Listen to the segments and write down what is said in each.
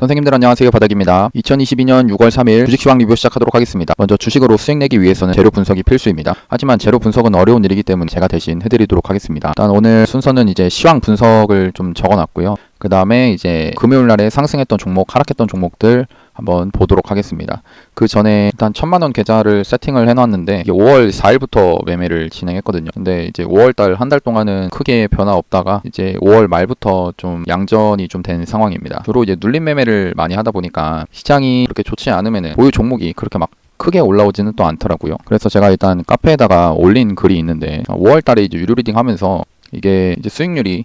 선생님들 안녕하세요 바닥입니다. 2022년 6월 3일 주식 시황 리뷰 시작하도록 하겠습니다. 먼저 주식으로 수익 내기 위해서는 재료 분석이 필수입니다. 하지만 재료 분석은 어려운 일이기 때문에 제가 대신 해드리도록 하겠습니다. 일단 오늘 순서는 이제 시황 분석을 좀 적어놨고요. 그 다음에 이제 금요일 날에 상승했던 종목, 하락했던 종목들 한번 보도록 하겠습니다. 그 전에 일단 천만 원 계좌를 세팅을 해놨는데 이게 5월 4일부터 매매를 진행했거든요. 근데 이제 5월 달 한 달 동안은 크게 변화 없다가 이제 5월 말부터 좀 양전이 좀 된 상황입니다. 주로 이제 눌림 매매를 많이 하다 보니까 시장이 그렇게 좋지 않으면은 보유 종목이 그렇게 막 크게 올라오지는 또 않더라고요. 그래서 제가 일단 카페에다가 올린 글이 있는데 5월 달에 이제 유료 리딩 하면서 이게 이제 수익률이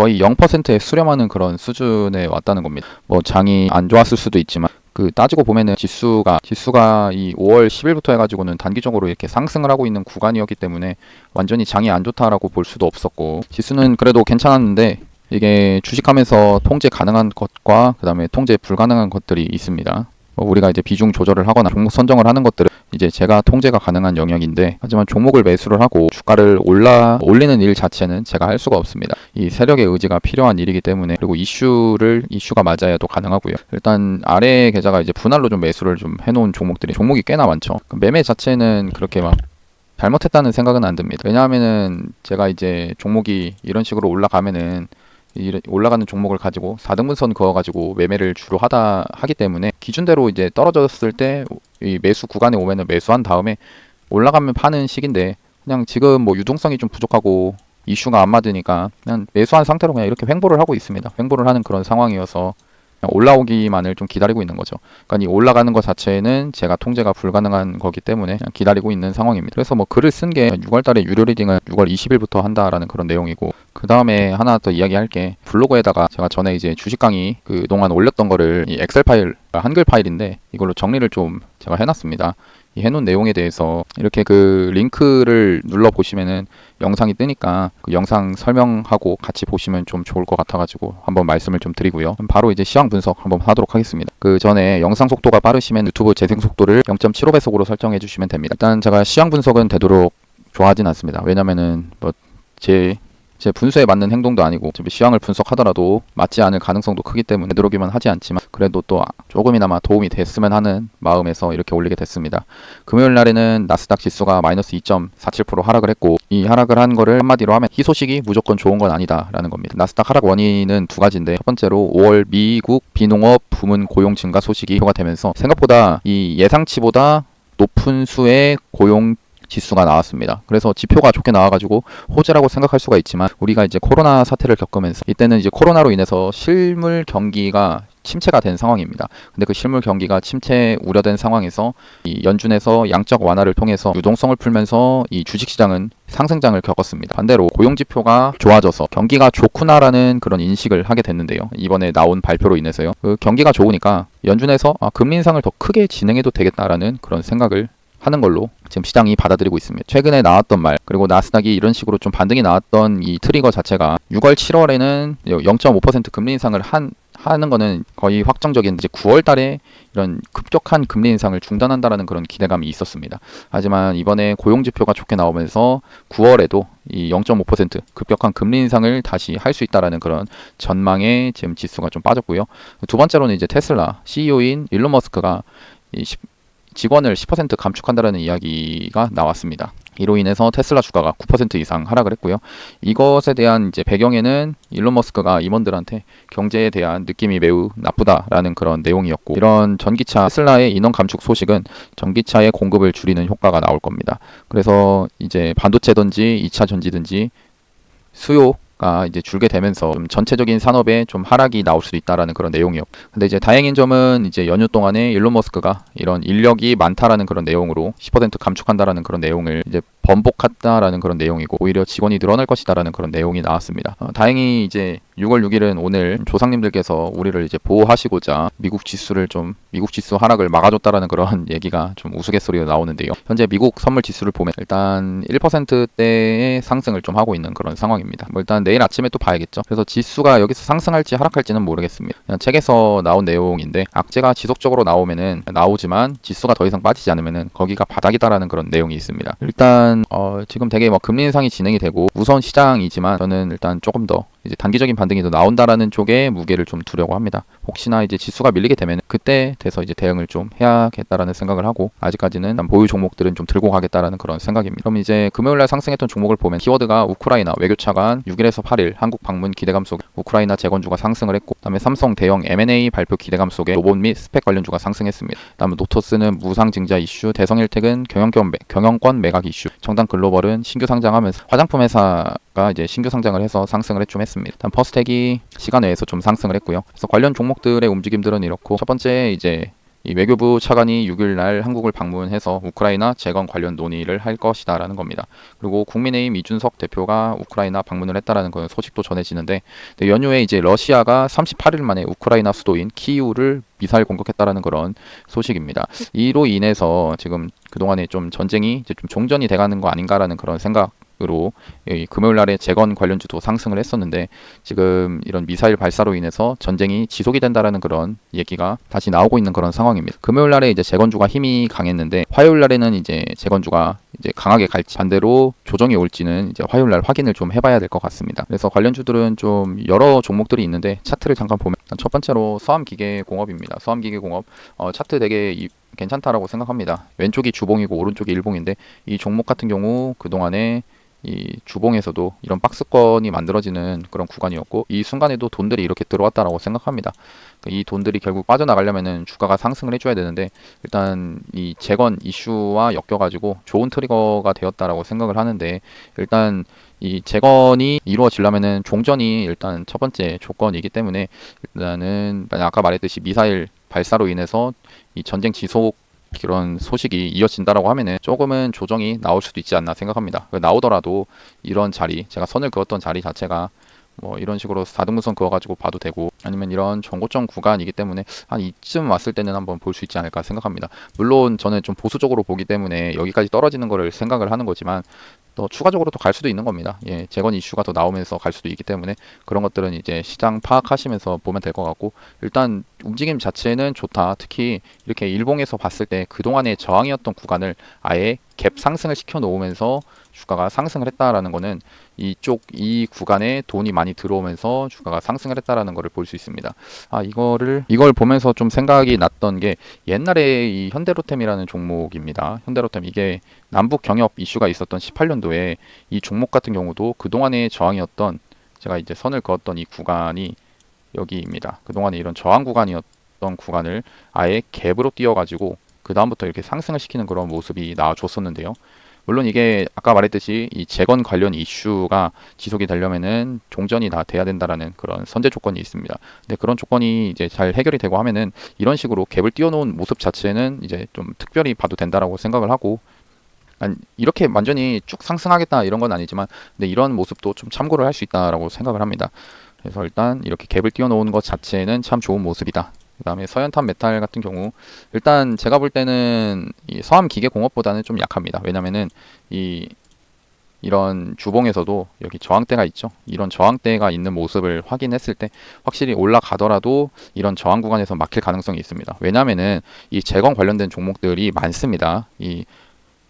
거의 0%에 수렴하는 그런 수준에 왔다는 겁니다. 뭐 장이 안 좋았을 수도 있지만 그 따지고 보면은 지수가 지수가 이 5월 10일부터 해가지고는 단기적으로 이렇게 상승을 하고 있는 구간이었기 때문에 완전히 장이 안 좋다라고 볼 수도 없었고 지수는 그래도 괜찮았는데 이게 주식하면서 통제 가능한 것과 그 다음에 통제 불가능한 것들이 있습니다. 뭐 우리가 이제 비중 조절을 하거나 종목 선정을 하는 것들은 이제 제가 통제가 가능한 영역인데 하지만 종목을 매수를 하고 주가를 올라 올리는 일 자체는 제가 할 수가 없습니다. 이 세력의 의지가 필요한 일이기 때문에 그리고 이슈를 이슈가 맞아야 또 가능하고요. 일단 아래 계좌가 이제 분할로 좀 매수를 좀 해놓은 종목들이 종목이 꽤나 많죠. 그 매매 자체는 그렇게 막 잘못했다는 생각은 안 듭니다. 왜냐하면은 제가 이제 종목이 이런 식으로 올라가면은 이 올라가는 종목을 가지고 4등분선 그어가지고 매매를 주로 하다 하기 때문에 기준대로 이제 떨어졌을 때 이 매수 구간에 오면은 매수한 다음에 올라가면 파는 식인데 그냥 지금 뭐 유동성이 좀 부족하고 이슈가 안 맞으니까 그냥 매수한 상태로 그냥 이렇게 횡보를 하고 있습니다. 횡보를 하는 그런 상황이어서 올라오기만을 좀 기다리고 있는 거죠. 그러니까 이 올라가는 것 자체는 제가 통제가 불가능한 거기 때문에 기다리고 있는 상황입니다. 그래서 뭐 글을 쓴 게 6월 달에 유료 리딩은 6월 20일부터 한다라는 그런 내용이고 그 다음에 하나 더 이야기할 게 블로그에다가 제가 전에 이제 주식 강의 그 동안 올렸던 거를 이 엑셀 파일 한글 파일인데 이걸로 정리를 좀 제가 해놨습니다. 이 해놓은 내용에 대해서 이렇게 그 링크를 눌러 보시면은 영상이 뜨니까 그 영상 설명하고 같이 보시면 좀 좋을 것 같아가지고 한번 말씀을 좀 드리고요. 바로 이제 시황 분석 한번 하도록 하겠습니다. 그 전에 영상 속도가 빠르시면 유튜브 재생 속도를 0.75배속으로 설정해 주시면 됩니다. 일단 제가 시황 분석은 되도록 좋아하진 않습니다. 왜냐면은 뭐 제 제 분수에 맞는 행동도 아니고 시황을 분석하더라도 맞지 않을 가능성도 크기 때문에 되도록이면 하지 않지만 그래도 또 조금이나마 도움이 됐으면 하는 마음에서 이렇게 올리게 됐습니다. 금요일 날에는 나스닥 지수가 마이너스 2.47% 하락을 했고 이 하락을 한 거를 한마디로 하면 희소식이 무조건 좋은 건 아니다라는 겁니다. 나스닥 하락 원인은 두 가지인데 첫 번째로 5월 미국 비농업 부문 고용 증가 소식이 표가 되면서 생각보다 이 예상치보다 높은 수의 고용 지수가 나왔습니다. 그래서 지표가 좋게 나와가지고 호재라고 생각할 수가 있지만 우리가 이제 코로나 사태를 겪으면서 이때는 이제 코로나로 인해서 실물 경기가 침체가 된 상황입니다. 근데 그 실물 경기가 침체 우려된 상황에서 이 연준에서 양적 완화를 통해서 유동성을 풀면서 이 주식시장은 상승장을 겪었습니다. 반대로 고용 지표가 좋아져서 경기가 좋구나라는 그런 인식을 하게 됐는데요. 이번에 나온 발표로 인해서요. 그 경기가 좋으니까 연준에서 아, 금리 인상을 더 크게 진행해도 되겠다라는 그런 생각을 하는 걸로 지금 시장이 받아들이고 있습니다. 최근에 나왔던 말 그리고 나스닥이 이런 식으로 좀 반등이 나왔던 이 트리거 자체가 6월 7월에는 0.5% 금리 인상을 한 하는 거는 거의 확정적인 이제 9월 달에 이런 급격한 금리 인상을 중단한다라는 그런 기대감이 있었습니다. 하지만 이번에 고용 지표가 좋게 나오면서 9월에도 이 0.5% 급격한 금리 인상을 다시 할 수 있다라는 그런 전망에 지금 지수가 좀 빠졌고요. 두 번째로는 이제 테슬라 CEO인 일론 머스크가 이 직원을 10% 감축한다라는 이야기가 나왔습니다. 이로 인해서 테슬라 주가가 9% 이상 하락을 했고요. 이것에 대한 이제 배경에는 일론 머스크가 임원들한테 경제에 대한 느낌이 매우 나쁘다라는 그런 내용이었고 이런 전기차 테슬라의 인원 감축 소식은 전기차의 공급을 줄이는 효과가 나올 겁니다. 그래서 이제 반도체든지 2차 전지든지 수요 가 이제 줄게 되면서 좀 전체적인 산업에 좀 하락이 나올 수도 있다라는 그런 내용이요. 근데 이제 다행인 점은 이제 연휴 동안에 일론 머스크가 이런 인력이 많다라는 그런 내용으로 10% 감축한다라는 그런 내용을 이제 번복했다라는 그런 내용이고 오히려 직원이 늘어날 것이다라는 그런 내용이 나왔습니다. 어, 다행히 이제 6월 6일은 오늘 조상님들께서 우리를 이제 보호하시고자 미국 지수를 좀 미국 지수 하락을 막아줬다라는 그런 얘기가 좀 우스갯소리가 나오는데요. 현재 미국 선물 지수를 보면 일단 1%대의 상승을 좀 하고 있는 그런 상황입니다. 뭐 일단 내일 아침에 또 봐야겠죠. 그래서 지수가 여기서 상승할지 하락할지는 모르겠습니다. 책에서 나온 내용인데 악재가 지속적으로 나오면은 나오지만 지수가 더 이상 빠지지 않으면은 거기가 바닥이다라는 그런 내용이 있습니다. 일단 어, 지금 되게 뭐 금리 인상이 진행이 되고 우선 시장이지만 저는 일단 조금 더 이제 단기적인 반등이 더 나온다라는 쪽에 무게를 좀 두려고 합니다. 혹시나 이제 지수가 밀리게 되면 그때 돼서 이제 대응을 좀 해야겠다라는 생각을 하고 아직까지는 보유 종목들은 좀 들고 가겠다라는 그런 생각입니다. 그럼 이제 금요일 날 상승했던 종목을 보면 키워드가 우크라이나 외교차관 6일에서 8일 한국 방문 기대감 속에 우크라이나 재건주가 상승을 했고 그다음에 삼성 대형 M&A 발표 기대감 속에 로봇 및 스펙 관련주가 상승했습니다. 그다음에 노토스는 무상 증자 이슈, 매, 경영권 매각 이슈, 정당 글로벌은 신규 상장하면서 화장품 회사 가 이제 신규 상장을 해서 상승을 좀 했습니다. 다음 퍼스텍이 시간 외에서 좀 상승을 했고요. 그래서 관련 종목들의 움직임들은 이렇고 첫 번째 이제 이 외교부 차관이 6일 날 한국을 방문해서 우크라이나 재건 관련 논의를 할 것이다라는 겁니다. 그리고 국민의힘 이준석 대표가 우크라이나 방문을 했다라는 그런 소식도 전해지는데 네, 연휴에 이제 러시아가 38일 만에 우크라이나 수도인 키이우를 미사일 공격했다라는 그런 소식입니다. 이로 인해서 지금 그동안에 좀 전쟁이 이제 좀 종전이 돼가는 거 아닌가라는 그런 생각 으로 금요일 날에 재건 관련주도 상승을 했었는데 지금 이런 미사일 발사로 인해서 전쟁이 지속이 된다라는 그런 얘기가 다시 나오고 있는 그런 상황입니다. 금요일 날에 이제 재건주가 힘이 강했는데 화요일 날에는 이제 재건주가 이제 강하게 갈지 반대로 조정이 올지는 이제 화요일 날 확인을 좀 해봐야 될 것 같습니다. 그래서 관련주들은 좀 여러 종목들이 있는데 차트를 잠깐 보면 첫 번째로 서암기계공업입니다. 서암기계공업 어, 차트 되게 이, 괜찮다라고 생각합니다. 왼쪽이 주봉이고 오른쪽이 일봉인데 이 종목 같은 경우 그동안에 이 주봉에서도 이런 박스권이 만들어지는 그런 구간이었고 이 순간에도 돈들이 이렇게 들어왔다라고 생각합니다. 그러니까 이 돈들이 결국 빠져나가려면은 주가가 상승을 해줘야 되는데 일단 이 재건 이슈와 엮여가지고 좋은 트리거가 되었다라고 생각을 하는데 일단 이 재건이 이루어지려면은 종전이 일단 첫 번째 조건이기 때문에 일단은 아까 말했듯이 미사일 발사로 인해서 이 전쟁 지속 그런 소식이 이어진다라고 하면은 조금은 조정이 나올 수도 있지 않나 생각합니다. 나오더라도 이런 자리, 제가 선을 그었던 자리 자체가 뭐 이런 식으로 4등분선 그어가지고 봐도 되고 아니면 이런 정고점 구간이기 때문에 한 이쯤 왔을 때는 한번 볼 수 있지 않을까 생각합니다. 물론 저는 좀 보수적으로 보기 때문에 여기까지 떨어지는 거를 생각을 하는 거지만 또 추가적으로 또 갈 수도 있는 겁니다. 예, 재건 이슈가 더 나오면서 갈 수도 있기 때문에 그런 것들은 이제 시장 파악하시면서 보면 될 것 같고 일단 움직임 자체는 좋다. 특히 이렇게 일봉에서 봤을 때 그동안의 저항이었던 구간을 아예 갭 상승을 시켜 놓으면서 주가가 상승을 했다라는 거는 이쪽 이 구간에 돈이 많이 들어오면서 주가가 상승을 했다라는 거를 볼 수 있습니다. 아 이거를 이걸 보면서 좀 생각이 났던 게 옛날에 이 현대로템이라는 종목입니다. 현대로템 이게 남북 경협 이슈가 있었던 18년도에 이 종목 같은 경우도 그동안의 저항이었던 제가 이제 선을 그었던 이 구간이 여기입니다. 그동안에 이런 저항 구간이었던 구간을 아예 갭으로 띄워가지고 그 다음부터 이렇게 상승을 시키는 그런 모습이 나와줬었는데요. 물론 이게 아까 말했듯이 이 재건 관련 이슈가 지속이 되려면은 종전이 다 돼야 된다라는 그런 선제 조건이 있습니다. 근데 그런 조건이 이제 잘 해결이 되고 하면은 이런 식으로 갭을 띄워놓은 모습 자체는 이제 좀 특별히 봐도 된다라고 생각을 하고 이렇게 완전히 쭉 상승하겠다 이런 건 아니지만 근데 이런 모습도 좀 참고를 할 수 있다라고 생각을 합니다. 그래서 일단 이렇게 갭을 띄워놓은 것 자체는 참 좋은 모습이다. 그 다음에 서연탄 메탈 같은 경우 일단 제가 볼 때는 이 서암 기계 공업보다는 좀 약합니다. 왜냐면은 이 이런 주봉에서도 여기 저항대가 있죠. 이런 저항대가 있는 모습을 확인했을 때 확실히 올라가더라도 이런 저항 구간에서 막힐 가능성이 있습니다. 왜냐면은 이 재건 관련된 종목들이 많습니다. 이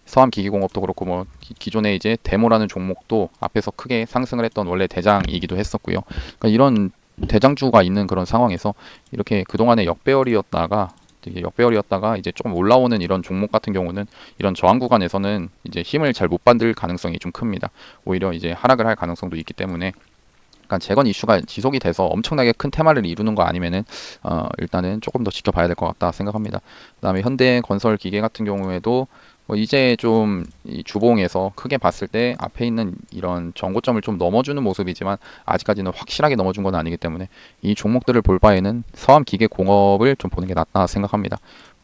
서암 기기공업도 그렇고 뭐 기존에 이제 데모라는 종목도 앞에서 크게 상승을 했던 원래 대장이기도 했었고요. 그러니까 이런 대장주가 있는 그런 상황에서 이렇게 그동안에 역배열이었다가 되게 역배열이었다가 이제 조금 올라오는 이런 종목 같은 경우는 이런 저항 구간에서는 이제 힘을 잘 못 받을 가능성이 좀 큽니다. 오히려 이제 하락을 할 가능성도 있기 때문에 약간 재건 이슈가 지속이 돼서 엄청나게 큰 테마를 이루는 거 아니면은 어 일단은 조금 더 지켜봐야 될 것 같다 생각합니다. 그다음에 현대 건설 기계 같은 경우에도 뭐 이제 좀이 주봉에서 크게 봤을 때 앞에 있는 이런 정고점을 좀 넘어주는 모습이지만 아직까지는 확실하게 넘어준 건 아니기 때문에 이 종목들을 볼 바에는 서암 기계 공업을 좀 보는 게 낫다 생각합니다.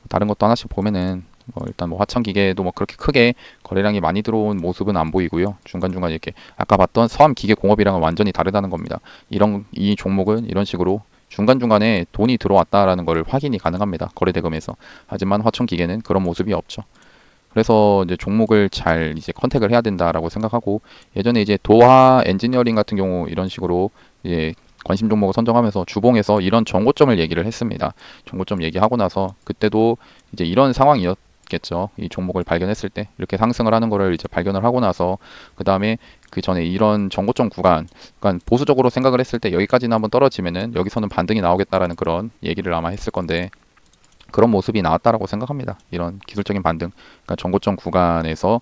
다른 것도 하나씩 보면은 뭐 일단 뭐 화천 기계도 뭐 그렇게 크게 거래량이 많이 들어온 모습은 안 보이고요. 중간중간 이렇게 아까 봤던 서암 기계 공업이랑은 완전히 다르다는 겁니다. 이런 이 종목은 이런 식으로 중간중간에 돈이 들어왔다라는 것을 확인이 가능합니다. 거래 대금에서. 하지만 화천 기계는 그런 모습이 없죠. 그래서 이제 종목을 잘 이제 컨택을 해야 된다라고 생각하고 예전에 이제 도화 엔지니어링 같은 경우 이런 식으로 이제 관심 종목을 선정하면서 주봉에서 이런 정고점을 얘기를 했습니다. 정고점 얘기하고 나서 그때도 이제 이런 상황이었 있겠죠. 이 종목을 발견했을 때 이렇게 상승을 하는 거를 이제 발견을 하고 나서 그 다음에 그 전에 이런 정고점 구간, 그러니까 보수적으로 생각을 했을 때 여기까지는 한번 떨어지면은 여기서는 반등이 나오겠다라는 그런 얘기를 아마 했을 건데 그런 모습이 나왔다라고 생각합니다. 이런 기술적인 반등, 그러니까 정고점 구간에서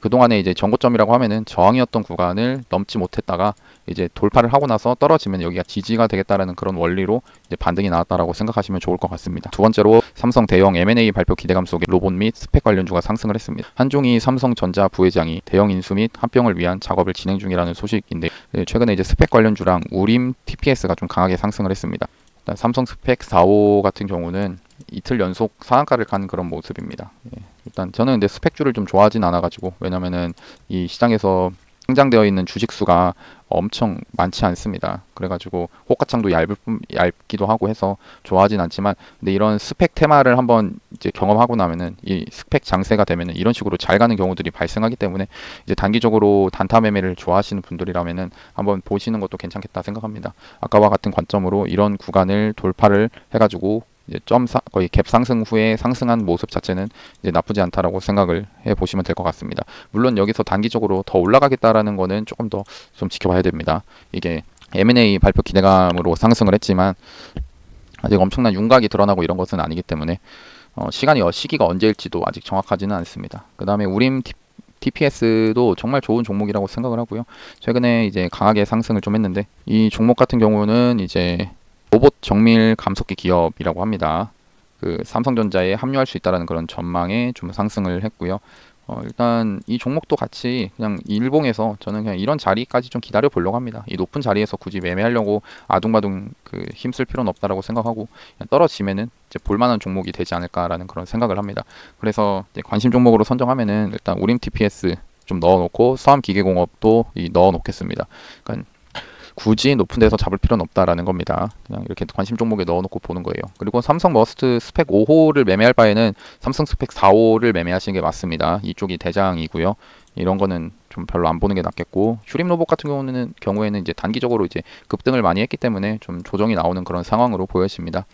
그동안에 이제 정고점이라고 하면은 저항이었던 구간을 넘지 못했다가 이제 돌파를 하고 나서 떨어지면 여기가 지지가 되겠다라는 그런 원리로 이제 반등이 나왔다라고 생각하시면 좋을 것 같습니다. 두 번째로 삼성 대형 M&A 발표 기대감 속에 로봇 및 스펙 관련주가 상승을 했습니다. 한종희 삼성전자 부회장이 대형 인수 및 합병을 위한 작업을 진행 중이라는 소식인데 네, 최근에 이제 스펙 관련주랑 우림 TPS가 좀 강하게 상승을 했습니다. 일단 삼성 스펙 45 같은 경우는 이틀 연속 상한가를 간 그런 모습입니다. 예. 일단 저는 근데 스펙주를 좀 좋아하진 않아가지고 왜냐면은 이 시장에서 상장되어 있는 주식 수가 엄청 많지 않습니다. 그래가지고 호가창도 얇을 뿐 얇기도 하고 해서 좋아하진 않지만 근데 이런 스펙 테마를 한번 이제 경험하고 나면은 이 스펙 장세가 되면은 이런 식으로 잘 가는 경우들이 발생하기 때문에 이제 단기적으로 단타 매매를 좋아하시는 분들이라면은 한번 보시는 것도 괜찮겠다 생각합니다. 아까와 같은 관점으로 이런 구간을 돌파를 해가지고 점 사, 거의 갭 상승 후에 상승한 모습 자체는 이제 나쁘지 않다라고 생각을 해 보시면 될 것 같습니다. 물론 여기서 단기적으로 더 올라가겠다라는 거는 조금 더 좀 지켜봐야 됩니다. 이게 M&A 발표 기대감으로 상승을 했지만 아직 엄청난 윤곽이 드러나고 이런 것은 아니기 때문에 어, 시간이 어, 시기가 언제일지도 아직 정확하지는 않습니다. 그 다음에 우림 TPS도 정말 좋은 종목이라고 생각을 하고요. 최근에 이제 강하게 상승을 좀 했는데 이 종목 같은 경우는 이제 로봇 정밀 감속기 기업이라고 합니다. 그 삼성전자에 합류할 수 있다라는 그런 전망에 좀 상승을 했고요. 어, 일단 이 종목도 같이 그냥 일봉에서 저는 그냥 이런 자리까지 좀 기다려 보려고 합니다. 이 높은 자리에서 굳이 매매하려고 아둥바둥 그 힘쓸 필요는 없다라고 생각하고 떨어지면은 이제 볼만한 종목이 되지 않을까라는 그런 생각을 합니다. 그래서 관심 종목으로 선정하면은 일단 우림 TPS 좀 넣어놓고 서암 기계공업도 이 넣어놓겠습니다. 그러니까 굳이 높은 데서 잡을 필요는 없다라는 겁니다. 그냥 이렇게 관심 종목에 넣어놓고 보는 거예요. 그리고 삼성 머스트 스펙 5호를 매매할 바에는 삼성 스펙 4호를 매매하시는 게 맞습니다. 이쪽이 대장이고요. 이런 거는 좀 별로 안 보는 게 낫겠고 슈림 로봇 같은 경우는 경우에는 이제 단기적으로 이제 급등을 많이 했기 때문에 좀 조정이 나오는 그런 상황으로 보여집니다.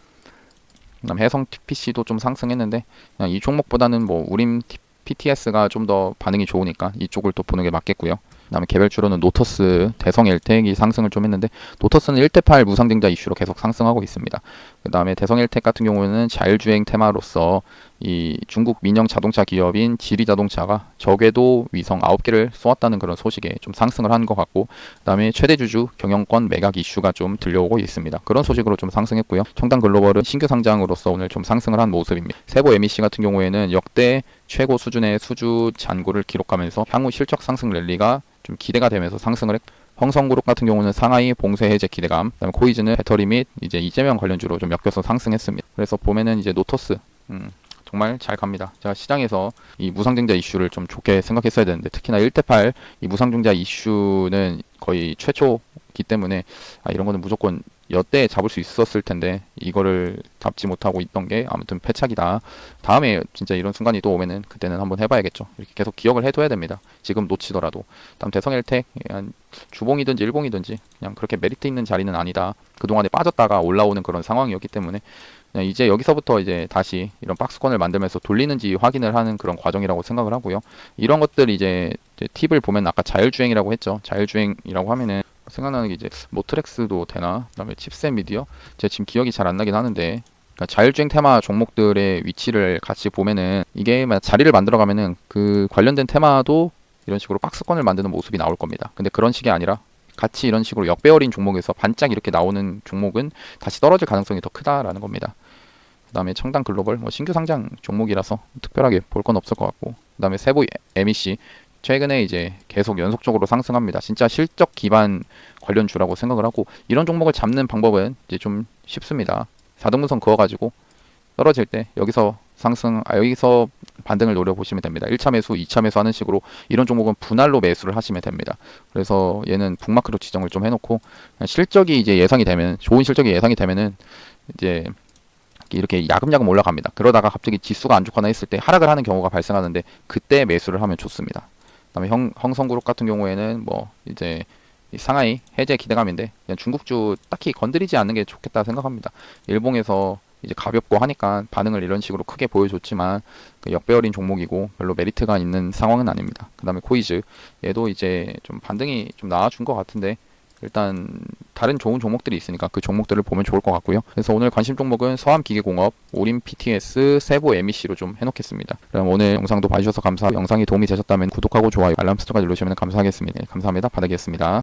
그다음 해성 TPC도 좀 상승했는데 그냥 이 종목보다는 뭐 우림 PTS가 좀 더 반응이 좋으니까 이쪽을 또 보는 게 맞겠고요. 그다음에 개별주로는 노터스, 대성 엘텍이 상승을 좀 했는데 노터스는 1대8 무상증자 이슈로 계속 상승하고 있습니다. 그다음에 대성 엘텍 같은 경우는 자율주행 테마로서 이 중국 민영 자동차 기업인 지리 자동차가 적외도 위성 9개를 쏘았다는 그런 소식에 좀 상승을 한 것 같고 그다음에 최대 주주 경영권 매각 이슈가 좀 들려오고 있습니다. 그런 소식으로 좀 상승했고요. 청당 글로벌은 신규 상장으로서 오늘 좀 상승을 한 모습입니다. 세보 MEC 같은 경우에는 역대 최고 수준의 수주 잔고를 기록하면서 향후 실적 상승 랠리가 좀 기대가 되면서 상승을 했고 홍성그룹 같은 경우는 상하이 봉쇄 해제 기대감, 그다음에 코이즈는 배터리 및 이제 이재명 관련주로 좀 엮여서 상승했습니다. 그래서 보면은 이제 노토스 음, 정말 잘 갑니다. 제가 시장에서 이 무상증자 이슈를 좀 좋게 생각했어야 되는데 특히나 1대8 이 무상증자 이슈는 거의 최초기 때문에 아, 이런 거는 무조건 여태 잡을 수 있었을 텐데 이거를 잡지 못하고 있던 게 아무튼 패착이다. 다음에 진짜 이런 순간이 또 오면은 그때는 한번 해봐야겠죠. 이렇게 계속 기억을 해둬야 됩니다. 지금 놓치더라도. 다음 대성엘텍 주봉이든지 일봉이든지 그냥 그렇게 메리트 있는 자리는 아니다. 그 동안에 빠졌다가 올라오는 그런 상황이었기 때문에 이제 여기서부터 이제 다시 이런 박스권을 만들면서 돌리는지 확인을 하는 그런 과정이라고 생각을 하고요. 이런 것들 이제 팁을 보면 아까 자율주행이라고 했죠. 자율주행이라고 하면은 생각나는 게 이제 모트렉스도 되나 그다음에 칩셋 미디어 제가 지금 기억이 잘 안 나긴 하는데 그러니까 자율주행 테마 종목들의 위치를 같이 보면은 이게 막 자리를 만들어 가면은 그 관련된 테마도 이런 식으로 박스권을 만드는 모습이 나올 겁니다. 근데 그런 식이 아니라 같이 이런 식으로 역배열인 종목에서 반짝 이렇게 나오는 종목은 다시 떨어질 가능성이 더 크다라는 겁니다. 그 다음에 청당 글로벌 뭐 신규 상장 종목이라서 특별하게 볼 건 없을 것 같고 그 다음에 세부 MEC 최근에 이제 계속 연속적으로 상승합니다. 진짜 실적 기반 관련주라고 생각을 하고 이런 종목을 잡는 방법은 이제 좀 쉽습니다. 4등분선 그어가지고 떨어질 때 여기서 상승, 아, 여기서 반등을 노려보시면 됩니다. 1차 매수, 2차 매수 하는 식으로 이런 종목은 분할로 매수를 하시면 됩니다. 그래서 얘는 북마크로 지정을 좀 해놓고 실적이 이제 예상이 되면 좋은 실적이 예상이 되면은 이제 이렇게 야금야금 올라갑니다. 그러다가 갑자기 지수가 안 좋거나 했을 때 하락을 하는 경우가 발생하는데 그때 매수를 하면 좋습니다. 그다음에 형, 형성그룹 같은 경우에는 뭐 이제 이 상하이 해제 기대감인데 그냥 중국주 딱히 건드리지 않는 게 좋겠다 생각합니다. 일봉에서 이제 가볍고 하니까 반응을 이런 식으로 크게 보여줬지만 그 역배열인 종목이고 별로 메리트가 있는 상황은 아닙니다. 그 다음에 코이즈 얘도 이제 좀 반등이 좀 나아준 것 같은데 일단 다른 좋은 종목들이 있으니까 그 종목들을 보면 좋을 것 같고요. 그래서 오늘 관심 종목은 서암기계공업, 오림 PTS, 세보 MEC로 좀 해놓겠습니다. 그럼 오늘 영상도 봐주셔서 감사. 영상이 도움이 되셨다면 구독하고 좋아요, 알람 설정까지 누르시면 감사하겠습니다. 네, 감사합니다. 바닥이었습니다.